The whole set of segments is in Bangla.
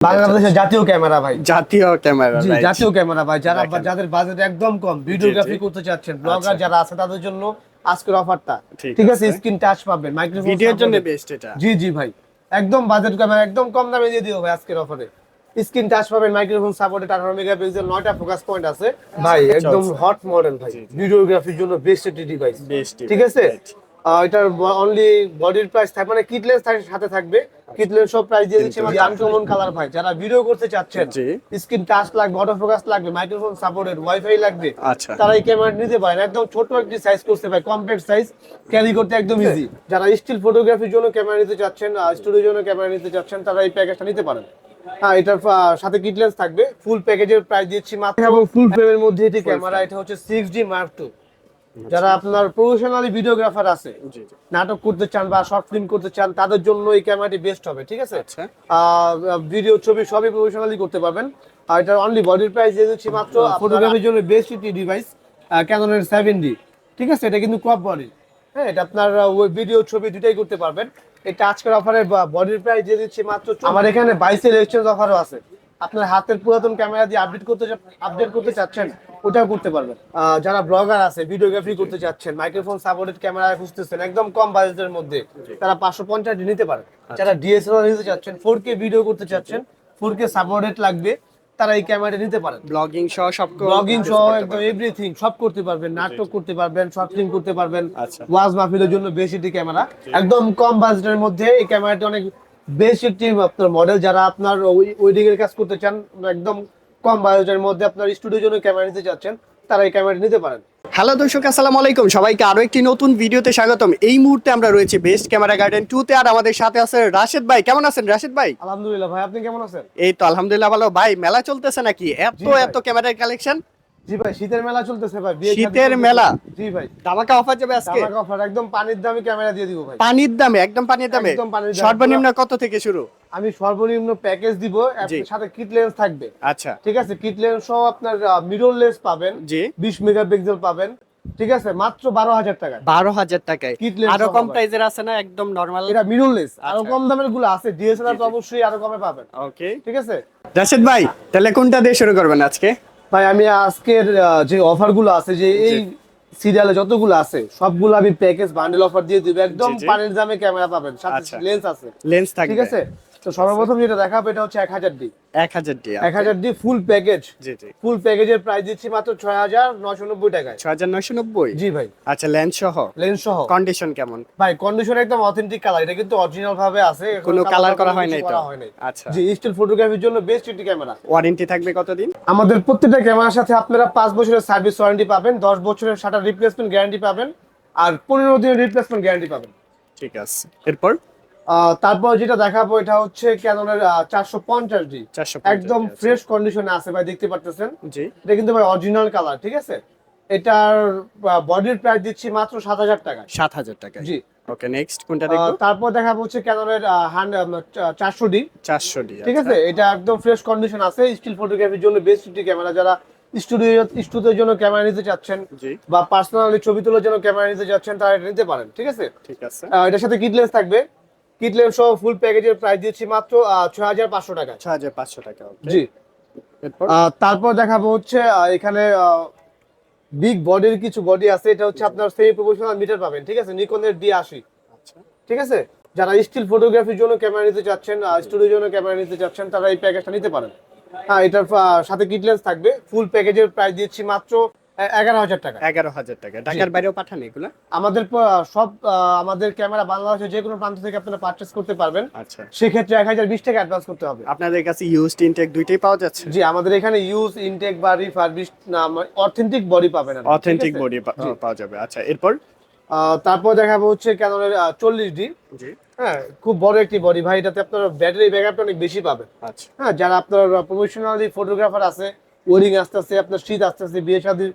বাংলাদেশের জাতীয় ক্যামেরা ভাই। জাতীয় ক্যামেরা জাতীয় ক্যামেরা ভাই যারা যাদের বাজেট একদম কম ভিডিওগ্রাফি করতে চাচ্ছেন ব্লগার আচ্ছা। যারা আছে তাদের জন্য আজকের অফারটা ঠিক আছে। স্ক্রিন টাচ পাবেন মাইক্রোফোন ভিডিওর জন্য বেস্ট এটা। জি জি ভাই। একদম বাজেট ক্যামেরা একদম কম দামে দিয়ে দিও ভাই আজকের অফারে স্ক্রিন টাচ পাবেন মাইক্রোফোন সাপোর্টেড 18 মেগাপিক্সেল নয়টা ফোকাস পয়েন্ট আছে। ভাই একদম হট মডেল ভাই। ভিডিওগ্রাফির জন্য বেস্ট একটি ডিভাইস বেস্ট ঠিক আছে? এটার অনলি বডির প্রাইস থাকবে মানে কিট লেন্স সাথে থাকবে। কিট লেন্স সব প্রাইস দিয়ে দিচ্ছে। মানে আনকমন কালার ভাই যারা ভিডিও করতে চাচ্ছেন জি। স্ক্রিন টাচ লাগবে অটো ফোকাস লাগবে মাইক্রোফোন সাপোর্টেড ওয়াইফাই লাগবে আচ্ছা। তারা এই ক্যামেরা নিতে পারেন। একদম ছোট একটি সাইজ করতে পারে কম্প্যাক্ট সাইজ ক্যারি করতে একদম ইজি যারা স্টিল ফটোগ্রাফির জন্য ক্যামেরা নিতে চাচ্ছেন স্টুডিওর জন্য ক্যামেরা নিতে চাচ্ছেন তারা এই প্যাকেজটা নিতে পারেন। হ্যাঁ এটার সাথে কিট লেন্স থাকবে। ফুল প্যাকেজের প্রাইস দিচ্ছি মাত্র এবং ফুল ফ্রেমের মধ্যে এটি ক্যামেরা এটা হচ্ছে সিক্স ডি মার্ক টু যারা আপনার প্রফেশনালি ভিডিওগ্রাফার আছে নাটক করতে চান বা শর্ট ফিল্ম করতে চান তাদের জন্য এই ক্যামেরাটি বেস্ট হবে ঠিক আছে? আচ্ছা। ভিডিও ছবি সবই প্রফেশনালি করতে পারবেন। আর এটার অনলি বডির প্রাইস দিয়ে দিচ্ছি মাত্র ফটোগ্রাফির জন্য বেস্ট একটি ডিভাইস ক্যাননের সেভেন ডি ঠিক আছে? এটা কিন্তু ক্রপ বডি হ্যাঁ এটা আপনার ওই ভিডিও ছবি দুটাই করতে পারবেন। এটা আজকের অফারে বডির প্রাইস দিয়ে দিচ্ছি মাত্র আমার এখানে বাইশের এক্সচেঞ্জ অফারও আছে। আপনার হাতের পুরাতন ক্যামেরা দিয়ে আপডেট করতে আপডেট করতে চাচ্ছেন ওটাও করতে পারবেন। যারা ব্লগার আছে ভিডিওগ্রাফি করতে চাচ্ছেন মাইক্রোফোন সাপোর্টেড ক্যামেরা খুঁজতেছেন একদম কম বাজেটের মধ্যে তারা পাঁচশো পঞ্চাশ নিতে পারেন। যারা ডিএসএলআর নিতে চাচ্ছেন ফোর কে ভিডিও করতে চাচ্ছেন ফোর কে সাপোর্টেড লাগবে তারা এই ক্যামেরাটা নিতে পারেন। ব্লগিং সহ সব ব্লগিং সহ একদম এভরিথিং সব করতে পারবেন নাটক করতে পারবেন শর্ট ফিল্ম করতে পারবেন আচ্ছা। ওয়াজ মাহফিলের জন্য বেশ ক্যামেরা একদম কম বাজেটের মধ্যে এই ক্যামেরাটি অনেক বেশ একটি আপনার মডেল যারা আপনার ওয়েডিং এর কাজ করতে চান একদম কম বাজেটের মধ্যে আপনার স্টুডিওর জন্য ক্যামেরা নিতে চাচ্ছেন তারা এই ক্যামেরাটি নিতে পারেন। হ্যালো দর্শক আসসালামু আলাইকুম। সবাইকে আরও একটি নতুন ভিডিওতে স্বাগতম। এই মুহূর্তে আমরা রয়েছে বেস্ট ক্যামেরা গার্ডেন টু তে আর আমাদের সাথে আছে রাশেদ ভাই। কেমন আছেন রাশেদ ভাই? আলহামদুলিল্লাহ ভাই আপনি কেমন আছেন? এই তো আলহামদুলিল্লাহ ভালো। ভাই মেলা চলতেছে নাকি? এত এত ক্যামেরার কালেকশন জি ভাই শীতের মেলা চলতেছে ভাই শীতের মেলা? জি ভাই। ধামাকা অফার যাবে আজকে? টাকা অফার একদম পানির দামে ক্যামেরা দিয়ে দিব ভাই। পানির দামে একদম পানির দামে? একদম পানির দামে। সর্বনিম্ন কত থেকে শুরু? আমি সর্বনিম্ন প্যাকেজ দিব সাথে কিট লেন্স থাকবে। আচ্ছা। ঠিক আছে কিট লেন্স সহ আপনার মিরর লেন্স পাবেন। জি। বিশ মেগাপিক্সেল পাবেন। ঠিক আছে মাত্র বারো হাজার টাকা বারো হাজার টাকায়। আরও কম প্রাইজের আছে না? একদম নর্মাল এটা মিরর লেন্স আরও আচ্ছা। কম দামেরগুলো আছে ডিএসএলআর তো অবশ্যই আরও কমে পাবেন। ওকে ঠিক আছে? রাশেদ ভাই তাহলে কোনটা দিয়ে শুরু করবেন আজকে? ভাই আমি আজকের যে অফারগুলো আছে যে এই সিরিয়ালে যতগুলো আছে সবগুলো আমি প্যাকেজ বান্ডেল অফার দিয়ে দিব। একদম। পানির দামে ক্যামেরা পাবেন। সাথে আচ্ছা। লেন্স আছে। লেন্স থাকবে। ঠিক আছে? তো সর্বপ্রথম যেটা দেখাবো এটা হচ্ছে এক হাজার ডি। এক হাজার ডি এক হাজার ডি ফুল প্যাকেজ জি জি। ফুল প্যাকেজের প্রাইস দিচ্ছি মাত্র ছয় হাজার নশো নব্বই টাকায়। ছয় হাজার নয়শো নব্বই? জি ভাই। আচ্ছা লেন্স সহ? লেন্স সহ। কন্ডিশন কেমন? ভাই কন্ডিশন একদম অথেন্টিক কালার এটা কিন্তু অরিজিনাল ভাবে আছে। কোনো কালার করা হয় নাই তো। আচ্ছা। জি স্টিল ফটোগ্রাফির জন্য বেস্ট একটি ক্যামেরা ওয়ারেন্টি থাকবে কতদিন? আমাদের প্রত্যেকটা ক্যামেরার সাথে আপনারা পাঁচ বছরের সার্ভিস ওয়ারেন্টি পাবেন দশ বছরের শাটার রিপ্লেসমেন্ট গ্যারান্টি পাবেন আর পনেরো দিনের রিপ্লেসমেন্ট গ্যারান্টি পাবেন। ঠিক আছে। এরপর? তারপর যেটা দেখাবো এটা হচ্ছে ক্যাননের চারশো পঞ্চাশ ডি। একদম ফ্রেশ কন্ডিশনে আছে ভাই দেখতে পারতেছেন? এটা কিন্তু ভাই অরিজিনাল কালার ঠিক আছে? এটার বডির প্রাইস দিচ্ছি মাত্র সাত হাজার টাকা সাত হাজার টাকা জি। ওকে নেক্সট কোনটা দেখব? তারপর দেখাবো হচ্ছে ক্যাননের চারশো ডি। চারশো ডি ঠিক আছে? এটা একদম ফ্রেশ কন্ডিশন আছে স্টিল ফটোগ্রাফির জন্য বেস্ট একটি ক্যামেরা যারা স্টুডিও স্টুডিওর জন্য ক্যামেরা নিতে চাচ্ছেন জি। বা পার্সোনালি ছবি তোলার জন্য ক্যামেরা নিতে চাচ্ছেন তারা এটা নিতে পারেন ঠিক আছে? ঠিক আছে। এটার সাথে কিট লেন্স থাকবে। কিট সহ ফুল প্যাকেজের প্রাইস দিচ্ছি মাত্র ছয় হাজার পাঁচশো টাকা ছ হাজার পাঁচশো টাকা জি। তারপর দেখাবো হচ্ছে এখানে বিগ বডির কিছু বডি আছে। এটা হচ্ছে আপনার সেমি প্রফেশনাল মিটার পাবেন ঠিক আছে? নিকনের ডি আশি। আচ্ছা। ঠিক আছে? যারা স্টিল ফটোগ্রাফির জন্য ক্যামেরা নিতে চাচ্ছেন স্টুডিওর জন্য ক্যামেরা নিতে চাচ্ছেন তারা এই প্যাকেজটা নিতে পারেন। হ্যাঁ এটার সাথে কিট লেন্স থাকবে। ফুল প্যাকেজের প্রাইস দিচ্ছি মাত্র এগারো হাজার টাকা। এগারো হাজার টাকা। ঢাকার বাইরেও পাঠান এগুলা? আমাদের সব আহ, আমাদের ক্যামেরা বাংলাদেশের যে কোনো প্রান্ত থেকে আপনারা পারচেস করতে পারবেন। আচ্ছা। সেক্ষেত্রে এক হাজার বিশ টাকা অ্যাডভান্স করতে হবে। আপনাদের কাছে ইউজড ইনটেক দুইটাই পাওয়া যাচ্ছে? জি আমাদের এখানে ইউজ ইনটেক বা রিফারবিশ অথেন্টিক বডি পাবেন অথেন্টিক বডি পাওয়া যাবে। আচ্ছা এরপর? তারপর দেখাবো হচ্ছে ক্যাননের চল্লিশ ডি জি। হ্যাঁ খুব বড় একটি বডি ভাই এটাতে আপনার ব্যাটারি ব্যাকআপটা অনেক বেশি পাবেন। আচ্ছা। হ্যাঁ যারা আপনার প্রফেশনালি ফটোগ্রাফার আছে ওয়েডিং আসতে আসতে আপনার শীত আসতে আসতে বিয়ে শাদির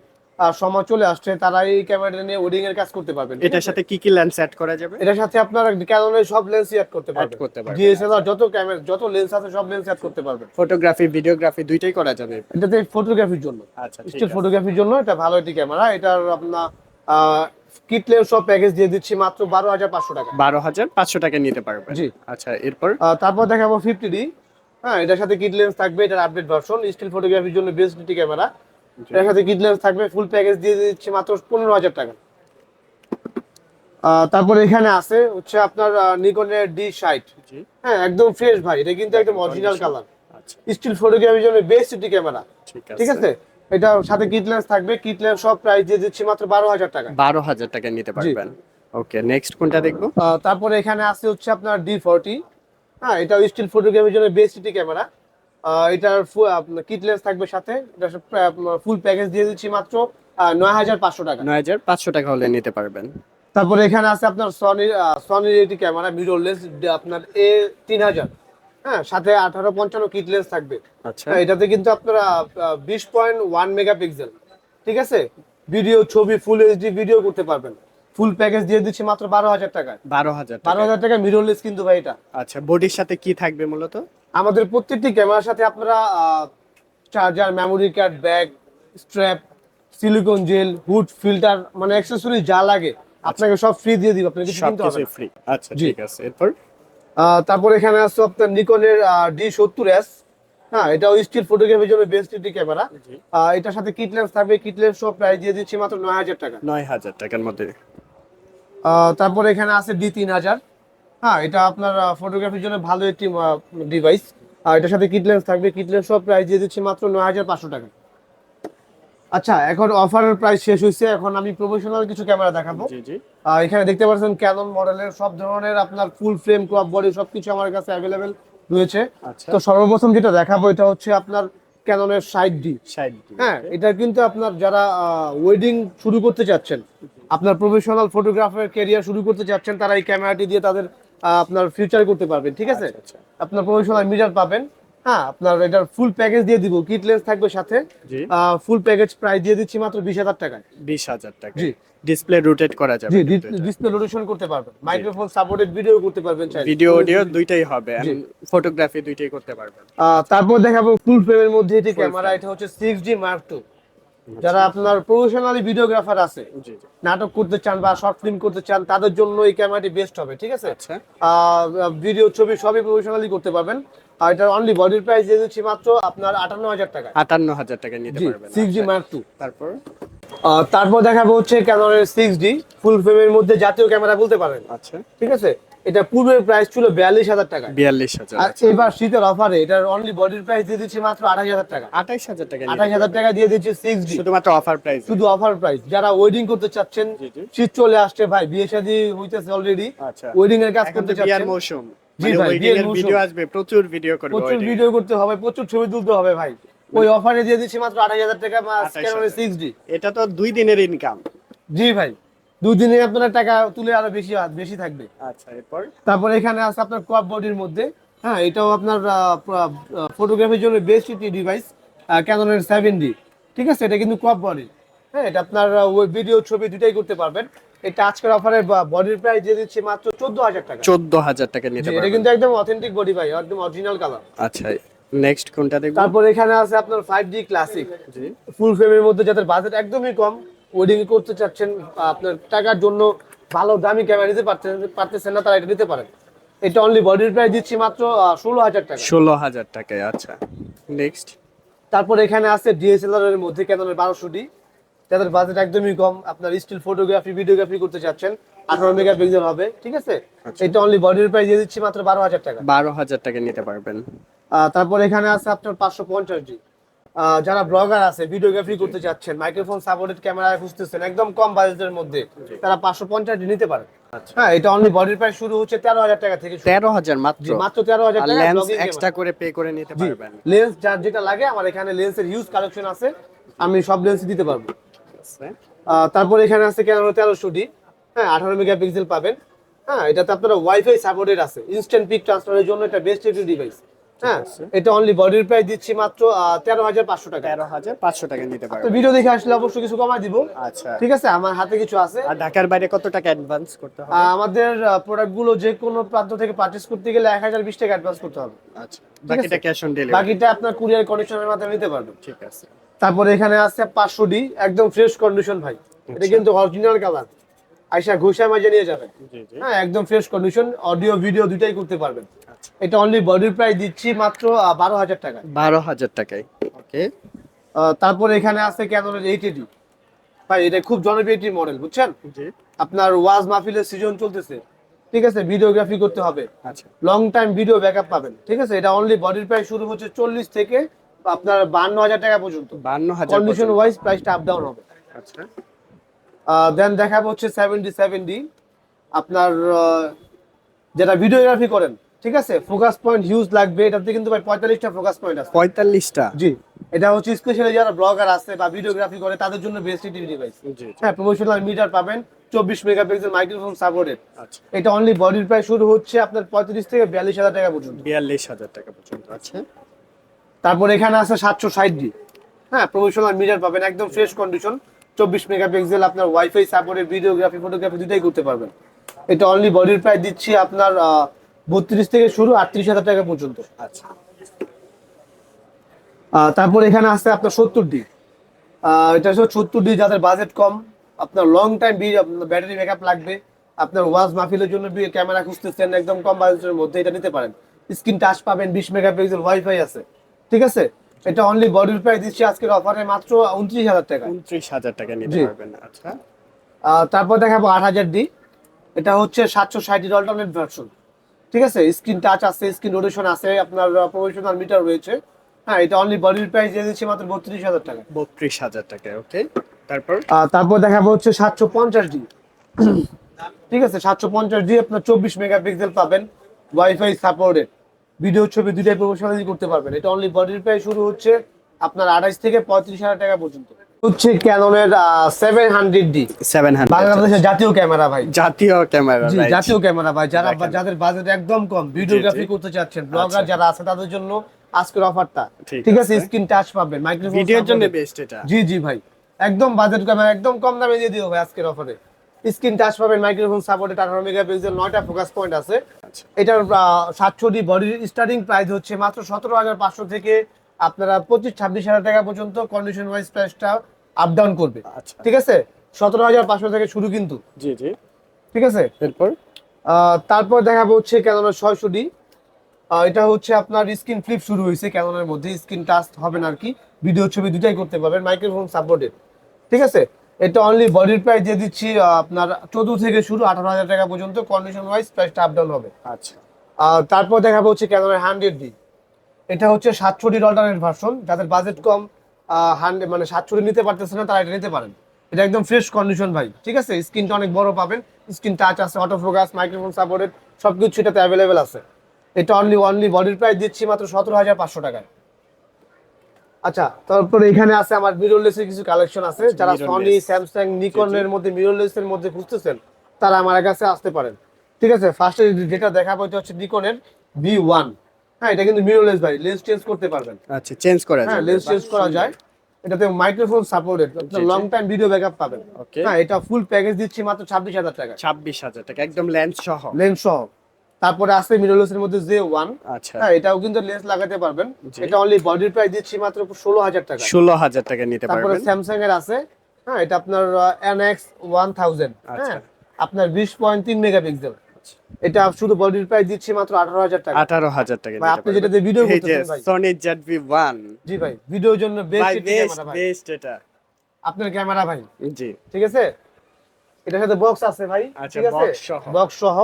সময় চলে আসছে তারা এই ক্যামেরাটা নিয়ে ওয়েডিং এর কাজ করতে পারবেন এটার সাথে কি কি লেন্স অ্যাড করা যাবে? এটার সাথে আপনার ক্যাননের সব লেন্স অ্যাড করতে পারবেন। করতে পারবেন, ডিএসএলআর যত ক্যামেরা যত লেন্স আছে সব লেন্স অ্যাড করতে পারবেন। ফটোগ্রাফি ভিডিওগ্রাফি দুইটাই করা যাবে? এটাতে ফটোগ্রাফির জন্য। আচ্ছা স্টিল ফটোগ্রাফির জন্য এটা ভালো একটি ক্যামেরা এটার আপনার কিট লেন্স সব প্যাকেজ দিয়ে দিচ্ছি মাত্র বারো হাজার পাঁচশো টাকা। বারো হাজার পাঁচশো টাকা নিতে পারবেন। জি। আচ্ছা এরপর? তারপর দেখাবো ফিফটি ডি হ্যাঁ এটার সাথে কিট লেন্স থাকবে এটার আপডেট ভার্সন স্টিল ফটোগ্রাফির জন্য বেস্ট ক্যামেরা এটার সাথে থাকবে ফুল প্যাকেজ দিয়ে দিচ্ছি মাত্র পনেরো হাজার টাকা। তারপরে এখানে আছে হচ্ছে আপনার নিকনের ডি ষাট। হ্যাঁ একদম ফ্রেশ ভাই এটা কিন্তু একদম অরিজিনাল কালার স্টিল ফটোগ্রাফির জন্য বেস্ট সিটি ক্যামেরা ঠিক আছে। এটা সাথে কিট লেন্স থাকবে কিট লেন্স সব প্রাইস দিয়ে দিচ্ছি মাত্র বারো হাজার টাকা। বারো হাজার টাকা নিতে পারবেন। ওকে নেক্সট কোনটা দেখব? তারপরে এখানে আছে হচ্ছে আপনার ডি ফোরটি হ্যাঁ এটা স্টিল ফটোগ্রাফির জন্য বেস্ট সিটি ক্যামেরা এটার কিট লেন্স থাকবে সাথে। ফুল প্যাকেজ দিয়ে দিচ্ছি মাত্র নয় হাজার পাঁচশো টাকা। নয় হাজার পাঁচশো টাকা হলে নিতে পারবেন। তারপরে এখানে আছে আপনার সনির সনির একটি ক্যামেরা মিরর লেন্স আপনার এ তিন হাজার। হ্যাঁ সাথে আঠারো পঞ্চান্ন কিট লেন্স থাকবে। আচ্ছা। হ্যাঁ, এটাতে কিন্তু আপনারা বিশ পয়েন্ট ওয়ান মেগাপিক্সেল ঠিক আছে? ভিডিও ছবি ফুল এইচডি ভিডিও করতে পারবেন। ফুল প্যাকেজ দিয়ে দিচ্ছি মাত্র বারো হাজার টাকায়। বারো হাজার বারো টাকা হাজার টাকা মিররলেস কিন্তু ভাই এটা। আচ্ছা বডির সাথে কি থাকবে মূলত? আমাদের প্রত্যেকটি ক্যামেরার সাথে আপনারা charger memory card bag strap silicon gel hood filter মানে অ্যাক্সেসরি যা লাগে আপনাকে সব ফ্রি দিয়ে দিব আপনাকে কিছু কিনতে হবে। ফ্রি আচ্ছা ঠিক আছে এরপর? তারপর এখানে আছে আপনার নিকনের ডি সত্তর এস হ্যাঁ এটাও স্টিল ফটোগ্রাফির জন্য বেস্ট একটি ক্যামেরা। এটার সাথে কিট লেন্স থাকবে কিট লেন্স সব প্রাইস দিয়ে দিচ্ছি মাত্র নয় হাজার টাকা। নয় হাজার টাকার মধ্যে। তারপর এখানে আছে ডি তিন হাজার। হ্যাঁ এটা আপনার ফটোগ্রাফির জন্য ভালো একটি ডিভাইস আর এটার সাথে কিট লেন্স থাকবে। কিট লেন্স সব প্রাইস দিয়ে দিচ্ছি মাত্র নয় হাজার পাঁচশো টাকা। আচ্ছা এখন অফারের প্রাইস শেষ হয়েছে। এখন আমি প্রফেশনাল কিছু ক্যামেরা দেখাবো। এখানে দেখতে পাচ্ছেন ক্যানন মডেলের সব ধরনের আপনার ফুল ফ্রেম ক্রপ বডি সবকিছু আমার কাছে অ্যাভেলেবেল রয়েছে। আচ্ছা। তো সর্বপ্রথম যেটা দেখাবো এটা হচ্ছে আপনার ক্যাননের সাইড ডি হ্যাঁ এটা কিন্তু আপনার যারা ওয়েডিং শুরু করতে চাচ্ছেন আপনার প্রফেশনাল ফটোগ্রাফার ক্যারিয়ার শুরু করতে চাচ্ছেন তারা এই ক্যামেরাটি দিয়ে তাদের আপনার ফিউচার করতে পারবেন ঠিক আছে? আচ্ছা আপনার প্রফেশনাল মিটার পাবেন হ্যাঁ আপনার এটার ফুল প্যাকেজ দিয়ে দিব কিট লেন্স থাকবে সাথে ফুল প্যাকেজ প্রাইস দিয়ে দিচ্ছি মাত্র বিশ হাজার টাকায়। বিশ হাজার টাকা জি। ডিসপ্লে রোটেট করা যাবে জি ডিসপ্লে রোটেশন করতে পারবেন মাইক্রোফোন সাপোর্টেড ভিডিও করতে পারবেন চাইলে। ভিডিও অডিও দুইটাই হবে। ফটোগ্রাফি দুইটাই করতে পারবেন। তারপর দেখাবো ফুল ফ্রেমের মধ্যে এটি ক্যামেরা এটা হচ্ছে সিক্স ডি মার্ক টু যারা আপনার প্রফেশনালি ভিডিওগ্রাফার আছে নাটক করতে চান বা শর্ট ফিল্ম করতে চান তাদের জন্য এই ক্যামেরাটি বেস্ট হবে ঠিক আছে? আচ্ছা। ভিডিও ছবি সবই প্রফেশনালি করতে পারবেন। আর এটার অনলি বডির প্রাইস দিয়ে দিচ্ছি মাত্র আপনার আটান্ন হাজার টাকা। আটান্ন হাজার টাকা নিতে পারবেন। সিক্স জি আচ্ছা। মার্ক টু তারপর? তারপর দেখাবো হচ্ছে ক্যানোনের সিক্স ডি ফুল ফ্রেমের মধ্যে জাতীয় ক্যামেরা বলতে পারেন। আচ্ছা। ঠিক আছে? এটা পূর্বের প্রাইস ছিল বিয়াল্লিশ হাজার টাকা বিয়াল্লিশ হাজার আর এবার শীতের অফারে এটার অনলি বডির প্রাইস দিয়ে দিচ্ছি মাত্র আঠাশ হাজার টাকা। আঠাশ হাজার টাকা আঠাশ হাজার টাকা দিয়ে দিচ্ছি সিক্স ডি শুধুমাত্র অফার প্রাইস শুধু অফার প্রাইস যারা ওয়েডিং করতে চাচ্ছেন জি, জি। শীত চলে আসছে ভাই বিয়ে শাদী হইতেছে অলরেডি আচ্ছা। ওয়েডিং এর কাজ করতে চাচ্ছেন। মৌসুম। জি মানে ভাই, ভিডিও আসবে প্রচুর ভিডিও করবে প্রচুর ভিডিও করতে হবে প্রচুর ছবি তুলতে হবে ভাই। ওই অফারে দিয়ে দিচ্ছি মাত্র আঠাশ হাজার টাকা 28,000 সিক্স ডি এটা তো দুই দিনের ইনকাম জি ভাই। দুই দিনে আপনার টাকা তুলে আরও বেশি বেশি থাকবে। আচ্ছা এরপর? তারপর এখানে আছে আপনার ক্রপ বডির মধ্যে। হ্যাঁ এটাও আপনার ফটোগ্রাফির জন্য বেস্ট একটি ডিভাইস ক্যাননের সেভেন ডি ঠিক আছে? এটা কিন্তু ক্রপ বডি হ্যাঁ এটা আপনার ওই ভিডিও ছবি দুটাই করতে পারবেন। এটা আজকের অফারে বডির প্রাইস দিয়ে দিচ্ছি মাত্র চোদ্দ হাজার টাকা। চোদ্দ হাজার টাকা নিতে এটা কিন্তু একদম অথেন্টিক বডি ভাই একদম অরিজিনাল কালার আচ্ছা নেক্সট কোনটা দেখব? তারপর এখানে আছে আপনার ফাইভ ডি ক্লাসিক জি। ফুল ফ্রেমের মধ্যে যাদের বাজেট একদমই কম ওয়েডিং করতে চাচ্ছেন আপনার টাকার জন্য ভালো দামি ক্যামেরা নিতে পারতেন পারতেছেন না তারা এটা নিতে পারেন। এটা অনলি বডির প্রাইস দিচ্ছি মাত্র ষোলো হাজার টাকা। ষোলো হাজার টাকায় আচ্ছা। নেক্সট তারপর এখানে আছে ডিএসএলআর এর মধ্যে ক্যাননের বারোশো ডি। যাদের বাজেট একদমই কম আপনার স্টিল ফটোগ্রাফি ভিডিওগ্রাফি করতে চাচ্ছেন আঠারো মেগা পিক্সেল হবে ঠিক আছে? এটা অনলি বডির প্রাইস দিয়ে দিচ্ছি মাত্র বারো হাজার টাকা। বারো হাজার টাকা নিতে পারবেন। তারপর এখানে আছে আপনার পাঁচশো পঞ্চাশ জি যারা ব্লগার আছে ভিডিওগ্রাফি করতে চাচ্ছেন মাইক্রোফোন সাপোর্টেড ক্যামেরা খুঁজতেছেন একদম কম বাজেটের মধ্যে তারা পাঁচশো পঞ্চাশ নিতে পারেন। আচ্ছা। হ্যাঁ এটা অনলি বডির প্রাইস শুরু হচ্ছে তেরো হাজার টাকা থেকে তেরো হাজার মাত্র। মাত্র তেরো হাজার টাকা লেন্স এক্সট্রা করে পে করে নিতে পারবেন। লেন্স যার যেটা লাগে আমার এখানে লেন্সের হিউজ কালেকশন আছে আমি সব লেন্স দিতে পারব। আচ্ছা। তারপর এখানে আছে ক্যানোন তেরোশো ডি। হ্যাঁ আঠারো মেগা পিক্সেল পাবেন। হ্যাঁ এটাতে আপনারা ওয়াইফাই সাপোর্টেড আছে ইনস্ট্যান্ট পিক ট্রান্সফারের জন্য এটা বেস্ট একটি ডিভাইস হ্যাঁ এটা অনলি বডির প্রাইস দিচ্ছি মাত্র তেরো হাজার পাঁচশো টাকা। তেরো হাজার পাঁচশো টাকা নিতে পারবেন ভিডিও দেখে আসলে অবশ্যই কিছু কমাই দিব। আচ্ছা। ঠিক আছে আমার হাতে কিছু আছে। আর ঢাকার বাইরে কত টাকা অ্যাডভান্স করতে হবে? আমাদের প্রোডাক্টগুলো যে কোনো প্রান্ত থেকে পারচেস করতে গেলে এক হাজার বিশ টাকা অ্যাডভান্স করতে হবে। আচ্ছা। বাকিটা ক্যাশ অন ডেলিভারি বাকিটা আপনার কুরিয়ার কন্ডিশনের মাধ্যমে নিতে পারবেন ঠিক আছে। তারপরে এখানে আছে পাঁচশো ডি একদম ফ্রেশ কন্ডিশন ভাই। এটা কিন্তু অরিজিনাল কালার আইসা ঘুষা মাঝে নিয়ে যাবেন। হ্যাঁ একদম ফ্রেশ কন্ডিশন অডিও ভিডিও দুটাই করতে পারবেন। আচ্ছা। এটা অনলি বডির প্রাইস দিচ্ছি মাত্র বারো হাজার টাকা বারো হাজার টাকায়। ওকে তারপর এখানে আছে ক্যাননের এইট এডি ভাই এটা খুব জনপ্রিয় একটি মডেল বুঝছেন? জি। আপনার ওয়াজ মাহফিলের সিজন চলতেছে। ঠিক আছে ভিডিওগ্রাফি করতে হবে। আচ্ছা। লং টাইম ভিডিও ব্যাকআপ পাবেন। ঠিক আছে এটা অনলি বডির প্রাইস শুরু হচ্ছে চল্লিশ থেকে আপনার বান্ন হাজার টাকা পর্যন্ত। বান্ন হাজার কন্ডিশন ওয়াইজ প্রাইসটা আপ ডাউন হবে। আচ্ছা। দেন দেখাবো হচ্ছে সেভেন্টি সেভেন্টি আপনার যেটা ভিডিওগ্রাফি করেন ঠিক আছে? ফোকাস পয়েন্ট হিউজ লাগবে এটাতে কিন্তু ভাই পঁয়তাল্লিশটা ফোকাস পয়েন্ট আছে। পঁয়তাল্লিশটা? জি এটা হচ্ছে স্পেশালি যারা ব্লগার আছে বা ভিডিওগ্রাফি করে তাদের জন্য বেস্ট টিভি ডিভাইস হ্যাঁ প্রফেশনাল মিটার পাবেন চব্বিশ মেগাপিক্সেল মাইক্রোফোন সাপোর্টেড এটা অনলি বডির প্রায় শুরু হচ্ছে আপনার পঁয়ত্রিশ থেকে বিয়াল্লিশ হাজার টাকা পর্যন্ত। বিয়াল্লিশ হাজার টাকা পর্যন্ত আচ্ছা। তারপর এখানে আছে সাতশো ষাট ডি হ্যাঁ প্রফেশনাল মিটার পাবেন একদম ফ্রেশ কন্ডিশন চব্বিশ মেগাপিক্সেল আপনার ওয়াইফাই সাপোর্টেড ভিডিওগ্রাফি ফটোগ্রাফি দুটাই করতে পারবেন। এটা অনলি বডির প্রাইস দিচ্ছি আপনার বত্রিশ থেকে শুরু আটত্রিশ হাজার টাকা পর্যন্ত। আচ্ছা। তারপর এখানে আছে আপনার সত্তর ডি। এটা হচ্ছে সত্তর ডি যাদের বাজেট কম আপনার লং টাইম ব্যাটারি ব্যাকআপ লাগবে। আপনার ওয়াজ মাহফিলের জন্য ক্যামেরা খুঁজতেছেন একদম কম বাজেটের মধ্যে এটা নিতে পারেন। স্ক্রিন টাচ পাবেন বিশ মেগাপিক্সেল ওয়াইফাই আছে। ঠিক আছে? এটা অনলি বডির প্রাইস দিচ্ছি আজকের অফারে মাত্র উনত্রিশ হাজার টাকা। উনত্রিশ হাজার টাকা নিতে। পারবেন আচ্ছা। তারপর দেখাবো আট হাজার ডি এটা হচ্ছে সাতশো ষাটের অল্টারনেট ভার্সন ঠিক আছে? স্ক্রিন টাচ আছে স্ক্রিন রোটেশন আছে আপনার প্রফেশনাল মিটার রয়েছে। হ্যাঁ এটা অনলি বডির প্রাইস দিয়ে দিচ্ছি মাত্র বত্রিশ হাজার টাকা। বত্রিশ হাজার টাকা ওকে তারপর? তারপর দেখাবো হচ্ছে সাতশো পঞ্চাশ ডি ঠিক আছে? সাতশো পঞ্চাশ ডি আপনার চব্বিশ মেগাপিক্সেল পাবেন ওয়াইফাই সাপোর্টেড ভিডিও ছবি দুটাই প্রফেশনালি করতে পারবেন। এটা অনলি বডির প্রাইস শুরু হচ্ছে আপনার আঠাইশ থেকে পঁয়ত্রিশ হাজার টাকা পর্যন্ত। হচ্ছে ক্যাননের সেভেন হান্ড্রেড ডি সেভেন বাংলাদেশের জাতীয় ক্যামেরা ভাই। জাতীয় ক্যামেরা জি জাতীয় ক্যামেরা ভাই যারা যাদের বাজেট একদম কম ভিডিওগ্রাফি করতে চাচ্ছেন ব্লগার আচ্ছা। যারা আছে তাদের জন্য আজকের অফারটা ঠিক আছে। স্ক্রিন টাচ পাবেন মাইক্রোফোন ভিডিওর জন্য বেস্ট এটা। জি জি ভাই। একদম বাজেট ক্যামেরা একদম কম দামে দিয়ে দিও ভাই আজকের অফারে স্ক্রিন টাচ পাবেন মাইক্রোফোন সাপোর্টেড আঠারো মেগাপিক্সেল নয়টা ফোকাস পয়েন্ট আছে। এটার সাতশো ডি বডির স্টার্টিং প্রাইস হচ্ছে মাত্র সতেরো হাজার পাঁচশো থেকে আপনারা পঁচিশ ছাব্বিশ হাজার টাকা পর্যন্ত কন্ডিশন ওয়াইজ প্রাইসটা আপ ডাউন করবে। আচ্ছা। ঠিক আছে? সতেরো হাজার পাঁচশো থেকে শুরু কিন্তু। জি জি। ঠিক আছে? এরপর? তারপর দেখাবো হচ্ছে ক্যাননের ছয়শো ডি এটা হচ্ছে আপনার স্ক্রিন ফ্লিপ শুরু হয়েছে ক্যাননের মধ্যে। স্ক্রিন টাচ হবে না আর কি। ভিডিও ছবি দুটাই করতে পারবেন মাইক্রোফোন সাপোর্টেড ঠিক আছে? এটা অনলি বডির প্রাইস দিয়ে দিচ্ছি আপনার চোদ্দ থেকে শুরু আঠারো হাজার টাকা পর্যন্ত কন্ডিশন ওয়াইজ প্রাইসটা আপ ডাউন হবে। আচ্ছা। আর তারপর দেখাবো হচ্ছে ক্যানোনের হান্ড্রেড ডি এটা হচ্ছে সাতশো ডির অল্টারনেট ভার্সন যাদের বাজেট কম হান্ড্রেড মানে সাতশো ডি নিতে পারতেছে না তারা এটা নিতে পারেন। এটা একদম ফ্রেশ কন্ডিশন ভাই ঠিক আছে? স্ক্রিনটা অনেক বড় পাবেন স্ক্রিন টাচ আছে অটো ফোকাস মাইক্রোফোন সাপোর্টেড সব কিছু এটাতে অ্যাভেলেবেল আছে। এটা অনলি অনলি বডির প্রাইস দিচ্ছি মাত্র সতেরো হাজার পাঁচশো টাকায়। আচ্ছা তারপরে এখানে আছে আমার মিররলেসের কিছু কালেকশন আছে। যারা mirrorless। সনি স্যামসাং নিকনের মধ্যে মিররলেসের মধ্যে খুঁজতেছেন তারা আমার কাছে আসতে পারেন। ঠিক আছে ফার্স্টে যেটা দেখা পাইতে হচ্ছে নিকনের বি ওয়ান হ্যাঁ এটা কিন্তু মিররলেস ভাই লেন্স চেঞ্জ করতে পারবেন। আচ্ছা চেঞ্জ করা হ্যাঁ লেন্স চেঞ্জ করা যায়। এটাতে microphone supported. Long time video backup পাবেন। Okay. হ্যাঁ এটা ফুল প্যাকেজ দিচ্ছি মাত্র ছাব্বিশ হাজার টাকা ছাব্বিশ হাজার টাকা একদম লেন্স সহ। লেন্স সহ। তারপরে আছে মিররলেসের মধ্যে জে ওয়ান আচ্ছা। হ্যাঁ এটাও কিন্তু লেন্স লাগাতে পারবেন। এটা অনলি বডির প্রাইস দিচ্ছি মাত্র ষোলো হাজার টাকা। ষোলো হাজার টাকা নিতে পারবেন। তারপরে স্যামসাং এর আছে হ্যাঁ এটা আপনার এনএক্স ওয়ান থাউজেন্ড আচ্ছা। হ্যাঁ। আপনার বিশ পয়েন্ট তিন মেগাপিক্সেল এটা শুধু বডির প্রাইস দিচ্ছি মাত্র আঠারো হাজার টাকা। আঠারো হাজার টাকা ভাই, আপনি যেটাতে পারবেন। video এই যে করতেছেন ভাই। Sony Z V one G ভাই ভিডিওর জন্য বেস্ট বেস্ট ভাই। বেস্ট এটা। আপনার ক্যামেরা ভাই। জি। ঠিক আছে? এটার সাথে বক্স আছে ভাই। আচ্ছা, ঠিক আছে? box সহ। বক্স সহ।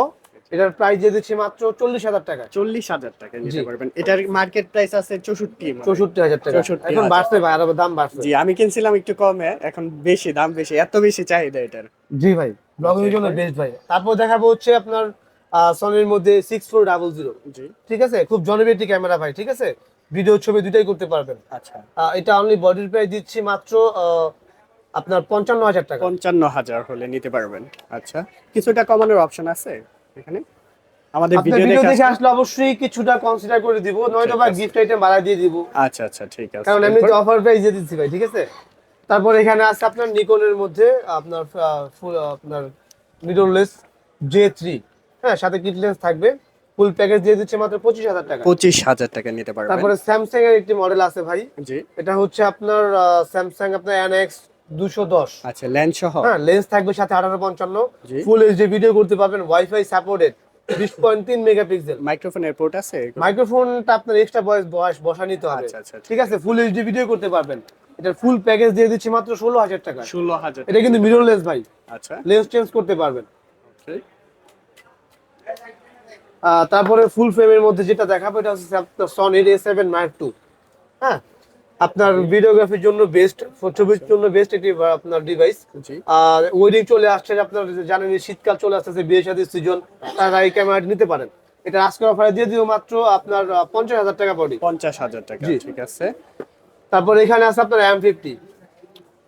এটার প্রাইস দিয়ে দিচ্ছি মাত্র চল্লিশ হাজার টাকা। চল্লিশ হাজার টাকা নিতে পারবেন। এটার মার্কেট প্রাইস আছে চৌষট্টি চৌষট্টি হাজার টাকা। 64,000 এখন বাড়ছে ভাই আরও দাম বাড়ছে। জি আমি কিনছিলাম একটু কমে এখন বেশি দাম বেশি এত বেশি চাহিদা এটার। জি ভাই ব্লগিং এর জন্য বেস্ট ভাই। তারপর দেখাবো হচ্ছে আপনার সনির মধ্যে six four double zero G. ঠিক আছে? খুব জনপ্রিয় ক্যামেরা ভাই ঠিক আছে? ভিডিও ছবি দুটাই করতে পারবেন। আচ্ছা। এটা অনলি বডির প্রাইস দিচ্ছি মাত্র আপনার পঞ্চান্ন হাজার টাকা। পঞ্চান্ন হাজার হলে নিতে পারবেন। আচ্ছা কিছুটা কমানোর অপশন আছে? এখানে। আমাদের ভিডিও দেখে আসলে- অবশ্যই কিছুটা কনসিডার করে দিব নয়তো বা গিফট আইটেম বাড়াই দিয়ে দিব। আচ্ছা আচ্ছা ঠিক আছে। কারণ? অফার প্রাইস দিয়ে দিচ্ছি ভাই ঠিক আছে? তারপর এখানে আছে আপনার নিকনের মধ্যে আপনার ফুল আপনার মিডললেস জে থ্রি হ্যাঁ সাথে কিট লেন্স থাকবে। ফুল প্যাকেজ দিয়ে দিচ্ছে মাত্র পঁচিশ হাজার টাকা। পঁচিশ হাজার টাকা নিতে পারবেন। তারপরে স্যামসাং এর একটি মডেল আছে ভাই। জি। এটা হচ্ছে আপনার স্যামসাং আপনার এনএক্স দুশো দশ। আচ্ছা ল্যান্ড সহ? হ্যাঁ লেন্স থাকবে সাথে আঠারো পঞ্চান্ন। জি। ফুল এইচডি ভিডিও করতে পারবেন ওয়াইফাই সাপোর্টেড বিশ পয়েন্ট তিন মেগাপিক্সেল মাইক্রোফোন এয়ারপোর্ট আছে মাইক্রোফোনটা আপনার এক্সট্রা বয়স বয়স বসা নিতে হবে। আচ্ছা, আচ্ছা, ঠিক আছে ফুল এইচডি ভিডিও করতে পারবেন। এটার ফুল প্যাকেজ দিয়ে দিচ্ছি মাত্র ষোলো হাজার টাকা। ষোলো হাজার এটা কিন্তু মিরর লেন্স ভাই। আচ্ছা। লেন্স চেঞ্জ করতে পারবেন। তারপরে ফুল ফ্রেমের মধ্যে যেটা দেখাবো এটা হচ্ছে সনির এ সেভেন মার্ক টু হ্যাঁ আপনার ভিডিওগ্রাফির জন্য বেস্ট ছবির জন্য বেস্ট এটি আপনার ডিভাইস আর ওয়েডিং চলে আসছে আপনার জানেন শীতকাল চলে আসতেছে বিয়ে শাদীর সিজন তারা এই ক্যামেরাটি নিতে পারেন। এটা আজকের অফারে দিয়ে দিব মাত্র আপনার পঞ্চাশ হাজার টাকা পড়ি পঞ্চাশ হাজার টাকা। ঠিক আছে। তারপর এখানে আছে আপনার এম ফিফটি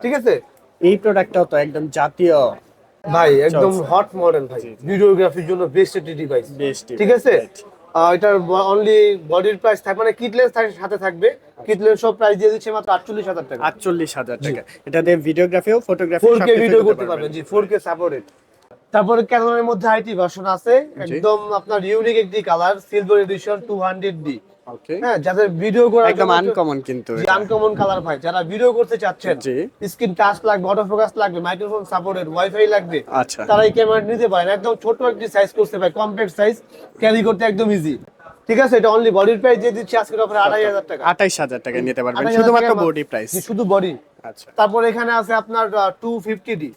ঠিক আছে? এই প্রোডাক্টটাও তো একদম জাতীয়। ভাই একদম হট মডেল ভাই। ভিডিওগ্রাফির জন্য বেস্ট একটি ডিভাইস বেস্ট ঠিক আছে? এটার অনলি বডির প্রাইস থাকবে মানে কিটলেন্স সাথে থাকবে। কিটলেন্স সব প্রাইস দিয়ে দিচ্ছে মাত্র আটচল্লিশ হাজার টাকা। আটচল্লিশ হাজার টাকা। এটা দিয়ে ভিডিওগ্রাফিও ফটোগ্রাফি ফোর কে ভিডিও করতে পারবেন। জি ফোর কে সাপোর্টেড তারপরে ক্যানোনের মধ্যে আইটি ভার্সন আছে একদম আপনার ইউনিক একটি colour silver edition two hundred D okay হ্যাঁ যাদের ভিডিও করার একদম আনকমন কিন্তু। আনকমন কালার ভাই। যারা ভিডিও করতে চাচ্ছেন স্ক্রিন টাচ লাগবে অটো ফোকাস লাগবে মাইক্রোফোন সাপোর্টেড ওয়াইফাই লাগবে আচ্ছা। তারা এই ক্যামেরা নিতে পারেন। একদম ছোট একটি সাইজ করতে পারে কম্প্যাক্ট সাইজ ক্যারি করতে একদম ইজি ঠিক আছে এটা অনলি বডির প্রাইস যে দিচ্ছি আজকের অফারে আড়াই হাজার টাকা। আঠাইশ হাজার টাকা নিতে পারবেন শুধুমাত্র বডি প্রাইস শুধু বডি আচ্ছা। তারপর এখানে আছে আপনার টু ফিফটি ডি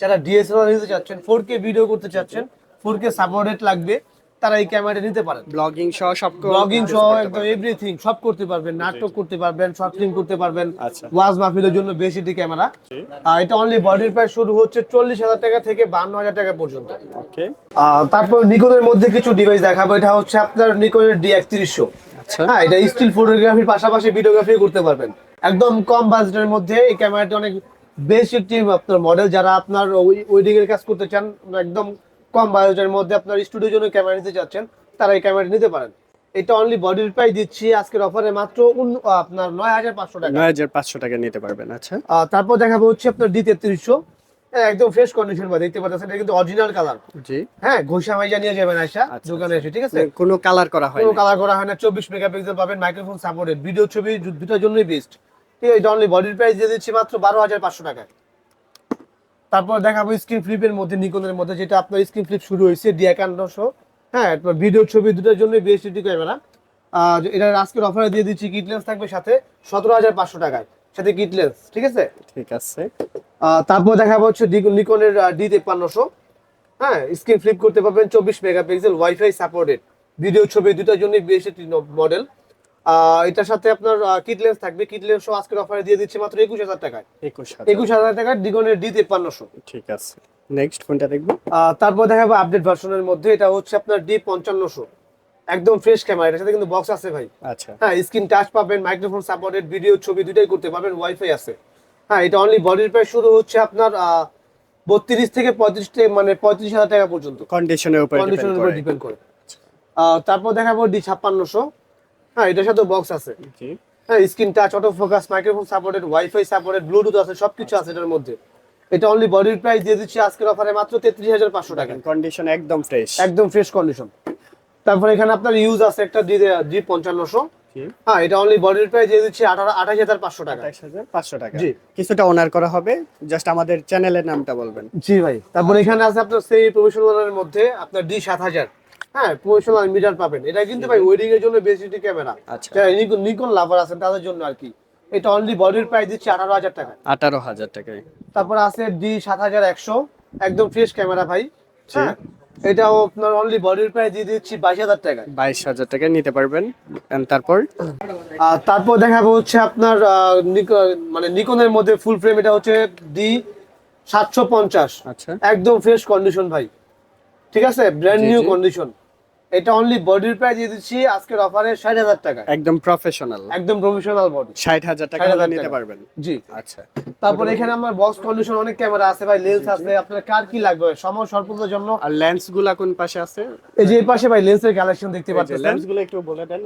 যারা ডিএসএলআর নিতে চাচ্ছেন ফোর কে ভিডিও করতে চাচ্ছেন ফোর কে সাপোর্টেড লাগবে তারা এই ক্যামেরাটা নিতে পারেন। ব্লগিং সহ সব ব্লগিং সহ একদম এভরিথিং সব করতে পারবেন নাটক করতে পারবেন শর্ট ফিল্ম করতে পারবেন আচ্ছা। ওয়াজ মাহফিলের জন্য বেশি ডি ক্যামেরা এটা অনলি বডির প্রাইস শুরু হচ্ছে চল্লিশ হাজার টাকা থেকে বান্ন হাজার টাকা পর্যন্ত। তারপর নিকনের মধ্যে কিছু ডিভাইস দেখাবো। এটা হচ্ছে আপনার নিকনের ডি একত্রিশশো আচ্ছা। হ্যাঁ এটা স্টিল ফটোগ্রাফির পাশাপাশি ভিডিওগ্রাফি করতে পারবেন। একদম কম বাজেটের মধ্যে এই ক্যামেরাটি অনেক বেস্ট একটি আপনার মডেল যারা আপনার ওয়েডিং এর কাজ করতে চান একদম কম বাজেটের মধ্যে আপনার স্টুডিওর জন্য ক্যামেরা নিতে চাচ্ছেন তারা এই ক্যামেরাটি নিতে পারেন। এটা অনলি বডির প্রাইস দিচ্ছি আজকের অফারে মাত্র আপনার নয় হাজার পাঁচশো টাকা। নয় হাজার পাঁচশো টাকা নিতে পারবেন আচ্ছা। তারপর দেখাবো হচ্ছে আপনার ডি তেত্রিশশো। একদম ফ্রেশ কন্ডিশন বা দেখতে পাচ্ছেন এটা কিন্তু অরিজিনাল কালার জি। হ্যাঁ ঘোষা মাইজা নিয়ে যাবেন আয়সা আচ্ছা, দোকানে এসে ঠিক আছে? কোনো কালার করা হয় কোনো কালার করা হয় না চব্বিশ মেগাপিক্সেল পাবেন মাইক্রোফোন সাপোর্টেড ভিডিও ছবি দুটোর জন্যই বেস্ট ঠিক আছে এটা অনলি বডির প্রাইস দিয়ে দিচ্ছি মাত্র বারো হাজার পাঁচশো টাকায়। তারপর দেখাবো স্ক্রিন ফ্লিপের মধ্যে নিকনের মধ্যে যেটা আপনার স্ক্রিন ফ্লিপ শুরু হয়েছে ডি একান্নশো হ্যাঁ ভিডিও ছবি দুটোর জন্য এটি ক্যামেরা এটার আজকের অফারে দিয়ে দিচ্ছি কিট লেন্স থাকবে সাথে সতেরো হাজার পাঁচশো টাকায় সাথে কিট লেন্স ঠিক আছে? ঠিক আছে। তারপর দেখাবো হচ্ছে নিকনের ডি তেপ্পান্নশো হ্যাঁ স্ক্রিন ফ্লিপ করতে পারবেন চব্বিশ মেগাপিক্সেল ওয়াইফাই সাপোর্টেড ভিডিও ছবি দুটার জন্য বেশ একটি মডেল এটার সাথে আপনার কিট লেন্স থাকবে। কিট লেন্স আজকের অফারে দিয়ে দিচ্ছে মাত্র একুশ হাজার টাকায়। একুশ হাজার। টাকার ডিগনের ডি তেপ্পান্নশো। ঠিক আছে। নেক্সট কোনটা দেখব? তারপর দেখাবো আপডেট ভার্সনের মধ্যে। এটা হচ্ছে আপনার ডি পঞ্চান্নশো। একদম ফ্রেশ ক্যামেরা এটার সাথে কিন্তু বক্স আছে ভাই। আচ্ছা। হ্যাঁ স্ক্রিন টাচ পাবেন মাইক্রোফোন সাপোর্টেড ভিডিও ছবি দুটাই করতে পারবেন ওয়াইফাই আছে। হ্যাঁ এটা অনলি বডির প্রাইস শুরু হচ্ছে আপনার বত্রিশ থেকে পঁয়ত্রিশ মানে পঁয়ত্রিশ হাজার টাকা পর্যন্ত। কন্ডিশনের উপর কন্ডিশনের উপর ডিপেন্ড করে। তারপর দেখাবো ডি ছাপ্পান্নশো। হ্যাঁ এটার সাথে বক্স আছে। জি। হ্যাঁ screen touch auto focus microphone supported wifi supported bluetooth আছে সবকিছু আছে এটার মধ্যে। এটা অনলি বডির প্রাইস দিয়ে দিচ্ছি আজকের অফারে মাত্র তেত্রিশ হাজার পাঁচশো টাকা। কন্ডিশন একদম ফ্রেশ একদম ফ্রেশ কন্ডিশন তারপর এখানে আপনার ইউজ আছে একটা ডি পঞ্চান্নশো। জি। হ্যাঁ এটা অনলি বডির প্রাইস দিয়ে দিচ্ছি আঠারো আঠাশ হাজার পাঁচশো টাকা। পাঁচশো টাকা। জি। কিছুটা ওনার করা হবে জাস্ট আমাদের চ্যানেলের নামটা বলবেন। জি ভাই তারপর এখানে আছে আপনার সেই প্রফেশনালের মধ্যে আপনার ডি সাত হাজার। হ্যাঁ প্রফেশনাল মিটার পাবেন। এটা কিন্তু ভাই ওয়েডিং এর জন্য বেশি ক্যামেরা আচ্ছা। নিকন লাভার আছেন তাদের জন্য আর কি। এটা অনলি বডির প্রাইস দিচ্ছে আঠারো হাজার টাকা আঠারো হাজার টাকায়। তারপর আছে ডি সাত হাজার একশো। একদম ফ্রেশ ক্যামেরা ভাই। হ্যাঁ এটাও আপনার অনলি বডির প্রাইস দিয়ে দিচ্ছি বাইশ হাজার টাকায়। বাইশ হাজার টাকায় নিতে পারবেন। তারপর? তারপর দেখাবো হচ্ছে আপনার মানে নিকনের মধ্যে ফুল ফ্রেম এটা হচ্ছে ডি সাতশো পঞ্চাশ। আচ্ছা। একদম ফ্রেশ কন্ডিশন ভাই। ঠিক আছে? ব্র্যান্ড নিউ কন্ডিশন এটা অনলি বডির প্রাইস দিয়ে দিচ্ছি আজকের অফারে ষাট হাজার টাকা। একদম প্রফেশনাল একদম প্রফেশনাল বডি ষাট হাজার টাকা হলে নিতে পারবেন। জি। আচ্ছা। তারপর এখানে আমার বক্স কন্ডিশন অনেক ক্যামেরা আছে ভাই লেন্স আছে। আপনার কার কি লাগবে? সময় স্বল্পতার জন্য। আর লেন্সগুলা কোন পাশে আছে? এই যে এই পাশে ভাই লেন্সের কালেকশন দেখতে পাচ্ছেন। লেন্সগুলো একটু বলে দেন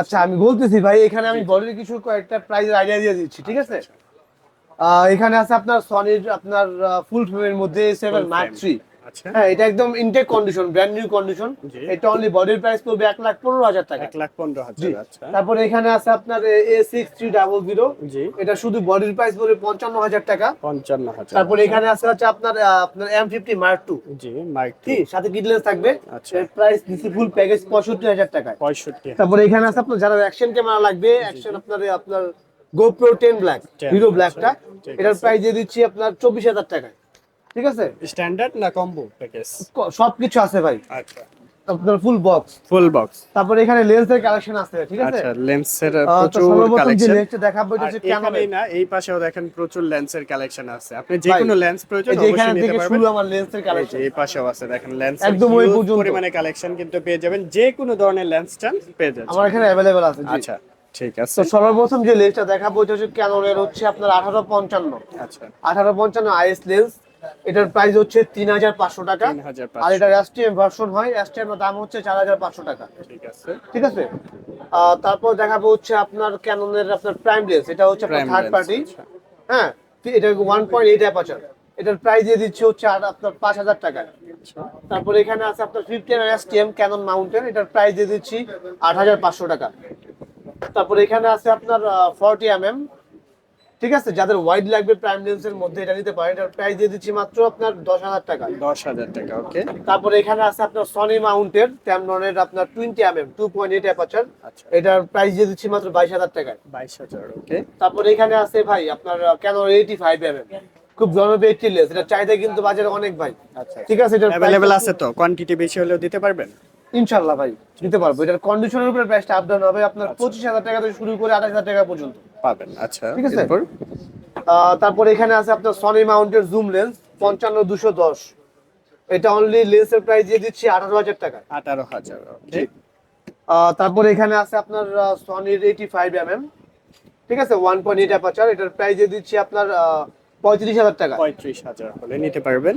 আচ্ছা আমি বলতেছি ভাই এখানে আমি বডির কিছু কয়েকটা প্রাইজের আইডিয়া দিয়ে দিচ্ছি ঠিক আছে? আহ, এখানে আছে আপনার সনির আপনার ফুল ফ্রেমের মধ্যে সেভেন মার্ক থ্রি আচ্ছা হ্যাঁ এটা একদম intact condition brand new condition এটা অনলি বডির প্রাইস পড়বে এক লাখ পনেরো হাজার টাকা। এক লাখ পনেরো হাজার আচ্ছা। তারপরে এখানে আছে আপনার A six three double zero এটা শুধু বডির প্রাইস পড়বে পঞ্চান্ন হাজার টাকা। পঞ্চান্ন হাজার তারপরে এখানে আছে হচ্ছে আপনার আপনার M fifty mark two G mic কি সাথে কিডলেন্স থাকবে। আচ্ছা। প্রাইস দিচ্ছি ফুল প্যাকেজ পঁয়ষট্টি হাজার টাকায়। পঁয়ষট্টি তারপরে এখানে আছে আপনার যারা অ্যাকশন ক্যামেরা লাগবে অ্যাকশন আপনার আপনার গোপ্রো টেন ব্ল্যাক 10 হিরো ব্ল্যাকটা এটার প্রাইস দিয়ে দিচ্ছি আপনার চব্বিশ হাজার টাকায়। ঠিক আছে? স্ট্যান্ডার্ড না কম্বো প্যাকেজ ক- সবকিছু আছে ভাই। আচ্ছা। আপনার ফুল বক্স ফুল বক্স তারপর এখানে লেন্সের কালেকশন আছে ঠিক আছে? আচ্ছা লেন্সের প্রচুর যে কালেকশন লেন্সটা দেখাবো এটা আর হচ্ছে ক্যামেরা না এই পাশেও দেখেন প্রচুর লেন্সের কালেকশন আছে। আপনি যে কোনো লেন্স প্রয়োজন যে এখান অবশ্যই নিতে থেকে পারবেন। শুরু আমার লেন্সের কালেকশন এই পাশেও আছে দেখেন লেন্স একদম ওই পর্যন্ত। পরিমাণে কালেকশন কিন্তু পেয়ে যাবেন। যে কোনো ধরনের লেন্স চান পেয়ে যাবেন আমার এখানে অ্যাভেলেবেল আছে জি। আচ্ছা ঠিক আছে। তো সর্বপ্রথম যে লেন্সটা দেখাবো এটা হচ্ছে ক্যানোনের হচ্ছে আপনার আঠারো পঞ্চান্ন। আচ্ছা। আঠারো পঞ্চান্ন আইএস লেন্স এটার প্রাইস হচ্ছে তিন হাজার পাঁচশো টাকা। আর এটার এসটিএম ভার্সন হয় এসটিএম দাম হচ্ছে চার হাজার পাঁচশো টাকা। ঠিক আছে। ঠিক আছে? তারপর দেখাবো হচ্ছে আপনার ক্যাননের আপনার প্রাইম লেন্স এটা হচ্ছে আপনার থার্ড lens, পার্টি আচ্ছা। হ্যাঁ এটা ওয়ান পয়েন্ট এইট অ্যাপাচার এটার প্রাইস দিয়ে দিচ্ছে হচ্ছে আর আপনার পাঁচ হাজার টাকা। তারপর এখানে আছে আপনার ফিফটি এম ক্যানন মাউন্টেন এটার প্রাইস দিয়ে দিচ্ছি আট হাজার পাঁচশো টাকা। তারপর এখানে আছে আপনার ফর্টি এম এম ঠিক আছে? যাদের ওয়াইড লাগবে প্রাইম লেন্সের মধ্যে এটা নিতে পারেন। এটার প্রাইস দিয়ে দিচ্ছি মাত্র আপনার দশ হাজার টাকা। দশ হাজার টাকা ওকে তারপরে এখানে আছে আপনার সনি মাউন্টের ট্যামননের আপনার twenty M M two point eight aperture আচ্ছা। এটার প্রাইস দিয়ে দিচ্ছি মাত্র বাইশ হাজার টাকায়। বাইশ হাজার ওকে তারপরে এখানে আছে ভাই আপনার কেন এইটি ফাইভ এম এম খুব জনপ্রিয় একটি লেন্স এটা চাহিদা কিন্তু বাজারে অনেক ভাই। আচ্ছা ঠিক আছে? এটা অ্যাভেলেবেল আছে তো? কোয়ান্টিটি বেশি হলেও দিতে পারবেন? ইনশাল্লাহ ভাই দিতে পারব। এটার কন্ডিশনের উপরে প্রাইসটা আপ ডাউন হবে। আপনার আচ্ছা। পঁচিশ হাজার টাকা থেকে শুরু করে আঠাশ হাজার টাকা পর্যন্ত। পাবেন আচ্ছা। ঠিক আছে। এরপর? আহ, এখানে আছে আপনার সনি মাউন্টের জুম লেন্স পঞ্চান্ন দুশো দশ। এটা অনলি লেন্সের প্রাইস দিয়ে দিচ্ছি আঠারো হাজার টাকা। আঠারো হাজার জি। এখানে আছে আপনার সনির এইটি ফাইভ এম এম ঠিক আছে? ওয়ান পয়েন্ট এইট অ্যাপাচার এটার প্রাইস দিয়ে দিচ্ছি আপনার পঁয়ত্রিশ হাজার টাকা। পঁয়ত্রিশ হাজার হলে নিতে পারবেন।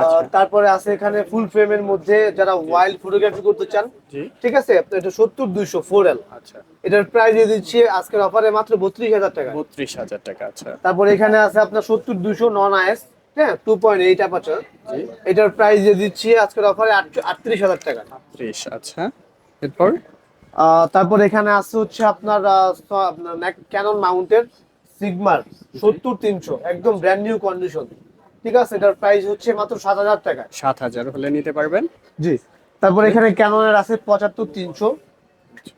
আচ্ছা। তারপরে আছে এখানে ফুল ফ্রেমের মধ্যে যারা ওয়াইল্ড ফটোগ্রাফি করতে চান ঠিক আছে? এটা সত্তর দুইশো ফোর এল আচ্ছা। এটার প্রাইস দিয়ে দিচ্ছি আজকের অফারে মাত্র বত্রিশ হাজার টাকা। বত্রিশ হাজার টাকা আচ্ছা। তারপরে এখানে আছে আপনার সত্তর দুইশো নন আইএস হ্যাঁ টু পয়েন্ট এইট অ্যাপাচার এটার প্রাইস দিয়ে দিচ্ছি আজকের অফারে আটত্রিশ হাজার টাকা। ত্রিশ আচ্ছা। এরপর? তারপর এখানে আছে হচ্ছে আপনার ক্যানন মাউন্টের সিগমার সত্তর তিনশো একদম ব্র্যান্ড নিউ কন্ডিশন ঠিক আছে? এটার প্রাইস হচ্ছে মাত্র সাত হাজার টাকা সাত হাজার হলে নিতে পারবেন। জি। তারপর এখানে ক্যাননের আছে পঁচাত্তর তিনশো।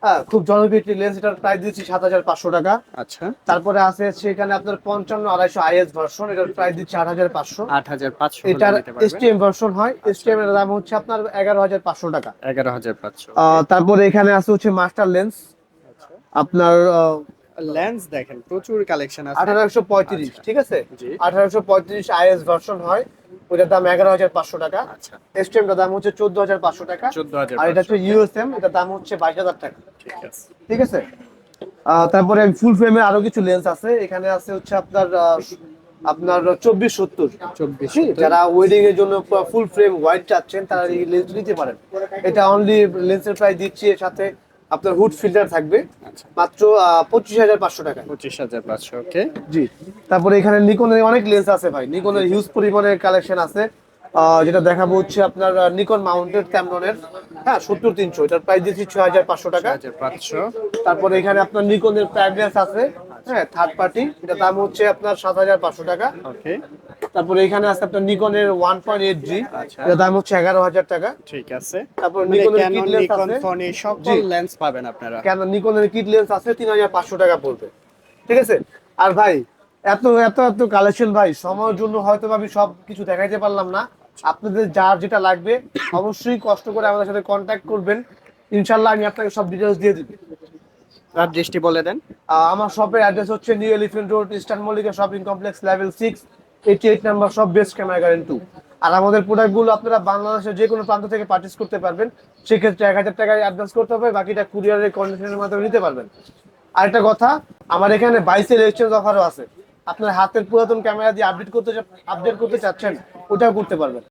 হ্যাঁ খুব জনপ্রিয় একটি লেন্স এটার প্রাইস দিচ্ছি সাত হাজার পাঁচশো টাকা। আচ্ছা। তারপরে আছে এখানে আপনার পঞ্চান্ন আড়াইশো আইএস ভার্সন এটার প্রাইস দিচ্ছে আট হাজার পাঁচশো। আট হাজার পাঁচশো এটার এসটিএম ভার্সন হয়। এসটিএম এর দাম হচ্ছে আপনার এগারো হাজার পাঁচশো টাকা। এগারো হাজার পাঁচশো। তারপরে এখানে আছে হচ্ছে মাস্টার লেন্স আপনার লেন্স দেখেন প্রচুর কালেকশন আছে। আঠারোশো পঁয়ত্রিশ আচ্ছা। ঠিক আছে? জি। আঠারোশো পঁয়ত্রিশ আইএস ভার্সন হয় ওটার দাম এগারো হাজার পাঁচশো টাকা। আচ্ছা। এসটিএমটার দাম হচ্ছে চোদ্দ হাজার পাঁচশো টাকা। আর এটা হচ্ছে ইউএসএম এটার দাম হচ্ছে বাইশ হাজার টাকা। ঠিক আছে। ঠিক আছে? আহ, তারপরে ফুল ফ্রেমের আরও কিছু লেন্স আছে। এখানে আছে হচ্ছে আপনার আহ, আপনার চব্বিশ সত্তর। চব্বিশ যারা ওয়েডিং এর জন্য ফুল ফ্রেম হোয়াইট চাচ্ছেন তারা এই লেন্স নিতে পারেন। এটা অনলি লেন্সের প্রাইস দিচ্ছি এর সাথে। আপনার হুড ফিল্টার থাকবে। আচ্ছা। মাত্র পঁচিশ হাজার পাঁচশো টাকা। পঁচিশ হাজার পাঁচশো ওকে। জি। তারপরে এখানে নিকনের অনেক লেন্স আছে ভাই। নিকনের হিউজ পরিমাণের কালেকশন আছে। যেটা দেখাবো হচ্ছে আপনার নিকন মাউন্টেড ক্যামরনের হ্যাঁ সত্তর তিনশো। এটার প্রাইস দিচ্ছি ছয় হাজার পাঁচশো টাকা। পাঁচশো। তারপরে এখানে আপনার নিকনের প্রাইভেস আছে। হ্যাঁ থার্ড পার্টি এটা দাম হচ্ছে আপনার সাত হাজার পাঁচশো টাকা। ওকে। তারপরে এখানে আছে আপনার নিকনের ওয়ান পয়েন্ট এইট জি আচ্ছা। এটা দাম হচ্ছে এগারো হাজার টাকা। ঠিক আছে। তারপর মানে নিকনের কিট লেন্স আছে। সকল লেন্স পাবেন আপনারা। কেন? নিকনের কিট লেন্স আছে তিন হাজার পাঁচশো টাকা পড়বে। ঠিক আছে? আর ভাই এত এত এত কালেকশন ভাই সময়ের জন্য হয়তো আমি সব কিছু দেখাইতে পারলাম না। আপনাদের যার যেটা লাগবে অবশ্যই কষ্ট করে আমাদের সাথে কন্ট্যাক্ট করবেন। ইনশাল্লাহ আমি আপনাকে সব ডিটেলস দিয়ে দিবি। দৃষ্টি বলে দেন। আমার শপের অ্যাড্রেস হচ্ছে New Elephant Road Eastern Mallika shopping complex level six eighty eight number সব বেস্ট ক্যামেরা গ্যারেন্ট টু আর আমাদের প্রোডাক্টগুলো আপনারা বাংলাদেশের যে কোনো প্রান্ত থেকে পার্চেস করতে পারবেন। সেক্ষেত্রে এক হাজার টাকা অ্যাডভান্স করতে হবে, বাকিটা কুরিয়ারের কন্ডিশনের মাধ্যমে নিতে পারবেন। আরেকটা কথা, আমার এখানে বাইশের এক্সচেঞ্জ অফারও আছে। আপনার হাতের পুরাতন ক্যামেরা দিয়ে আপডেট করতে আপডেট করতে চাচ্ছেন, ওটাও করতে পারবেন।